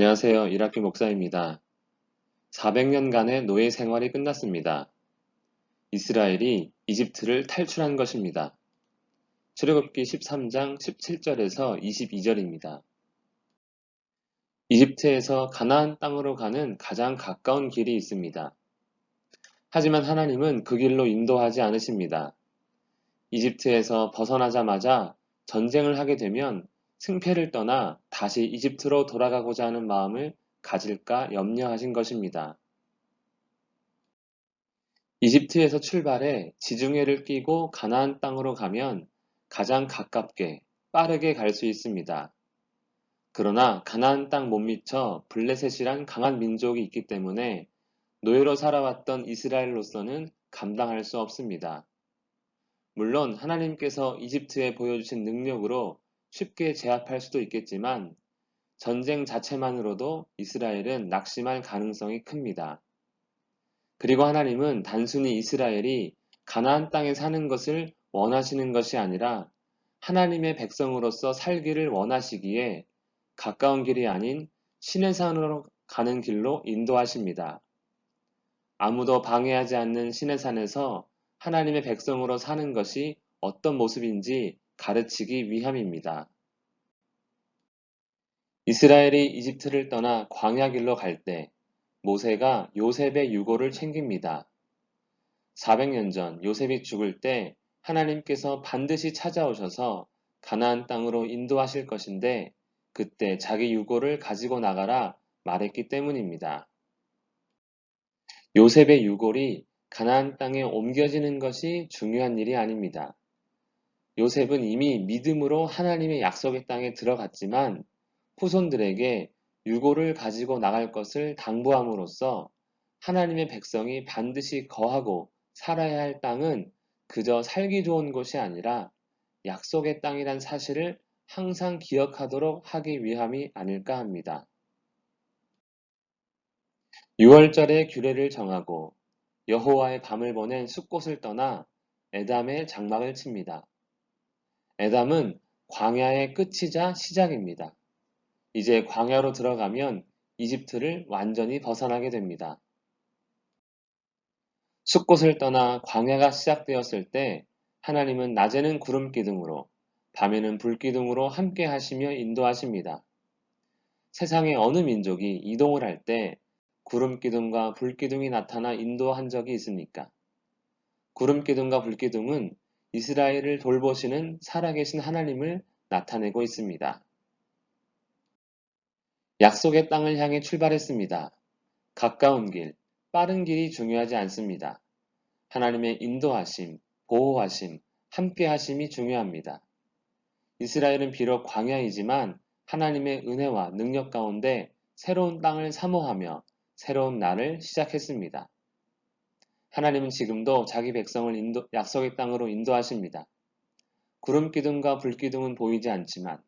안녕하세요. 이라키 목사입니다. 400년간의 노예 생활이 끝났습니다. 이스라엘이 이집트를 탈출한 것입니다. 출애굽기 13장 17절에서 22절입니다. 이집트에서 가나안 땅으로 가는 가장 가까운 길이 있습니다. 하지만 하나님은 그 길로 인도하지 않으십니다. 이집트에서 벗어나자마자 전쟁을 하게 되면 승패를 떠나 다시 이집트로 돌아가고자 하는 마음을 가질까 염려하신 것입니다. 이집트에서 출발해 지중해를 끼고 가나안 땅으로 가면 가장 가깝게 빠르게 갈 수 있습니다. 그러나 가나안 땅 못 미쳐 블레셋이란 강한 민족이 있기 때문에 노예로 살아왔던 이스라엘로서는 감당할 수 없습니다. 물론 하나님께서 이집트에 보여주신 능력으로 쉽게 제압할 수도 있겠지만 전쟁 자체만으로도 이스라엘은 낙심할 가능성이 큽니다. 그리고 하나님은 단순히 이스라엘이 가나안 땅에 사는 것을 원하시는 것이 아니라 하나님의 백성으로서 살기를 원하시기에 가까운 길이 아닌 신의 산으로 가는 길로 인도하십니다. 아무도 방해하지 않는 신의 산에서 하나님의 백성으로 사는 것이 어떤 모습인지 가르치기 위함입니다. 이스라엘이 이집트를 떠나 광야길로 갈 때 모세가 요셉의 유고를 챙깁니다. 400년 전 요셉이 죽을 때 하나님께서 반드시 찾아오셔서 가나안 땅으로 인도하실 것인데 그때 자기 유고를 가지고 나가라 말했기 때문입니다. 요셉의 유골이 가나안 땅에 옮겨지는 것이 중요한 일이 아닙니다. 요셉은 이미 믿음으로 하나님의 약속의 땅에 들어갔지만 후손들에게 유고를 가지고 나갈 것을 당부함으로써 하나님의 백성이 반드시 거하고 살아야 할 땅은 그저 살기 좋은 곳이 아니라 약속의 땅이란 사실을 항상 기억하도록 하기 위함이 아닐까 합니다. 6월절에 규례를 정하고 여호와의 밤을 보낸 숲곳을 떠나 에담의 장막을 칩니다. 에담은 광야의 끝이자 시작입니다. 이제 광야로 들어가면 이집트를 완전히 벗어나게 됩니다. 숲곳을 떠나 광야가 시작되었을 때 하나님은 낮에는 구름 기둥으로 밤에는 불 기둥으로 함께 하시며 인도하십니다. 세상의 어느 민족이 이동을 할 때 구름 기둥과 불 기둥이 나타나 인도한 적이 있습니까? 구름 기둥과 불 기둥은 이스라엘을 돌보시는 살아계신 하나님을 나타내고 있습니다. 약속의 땅을 향해 출발했습니다. 가까운 길, 빠른 길이 중요하지 않습니다. 하나님의 인도하심, 보호하심, 함께하심이 중요합니다. 이스라엘은 비록 광야이지만 하나님의 은혜와 능력 가운데 새로운 땅을 사모하며 새로운 날을 시작했습니다. 하나님은 지금도 자기 백성을 인도, 약속의 땅으로 인도하십니다. 구름 기둥과 불 기둥은 보이지 않지만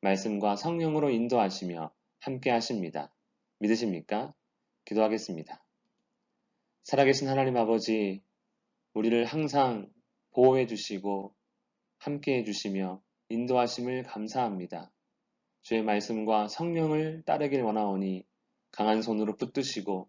말씀과 성령으로 인도하시며 함께 하십니다. 믿으십니까? 기도하겠습니다. 살아계신 하나님 아버지, 우리를 항상 보호해 주시고 함께 해 주시며 인도하심을 감사합니다. 주의 말씀과 성령을 따르길 원하오니 강한 손으로 붙드시고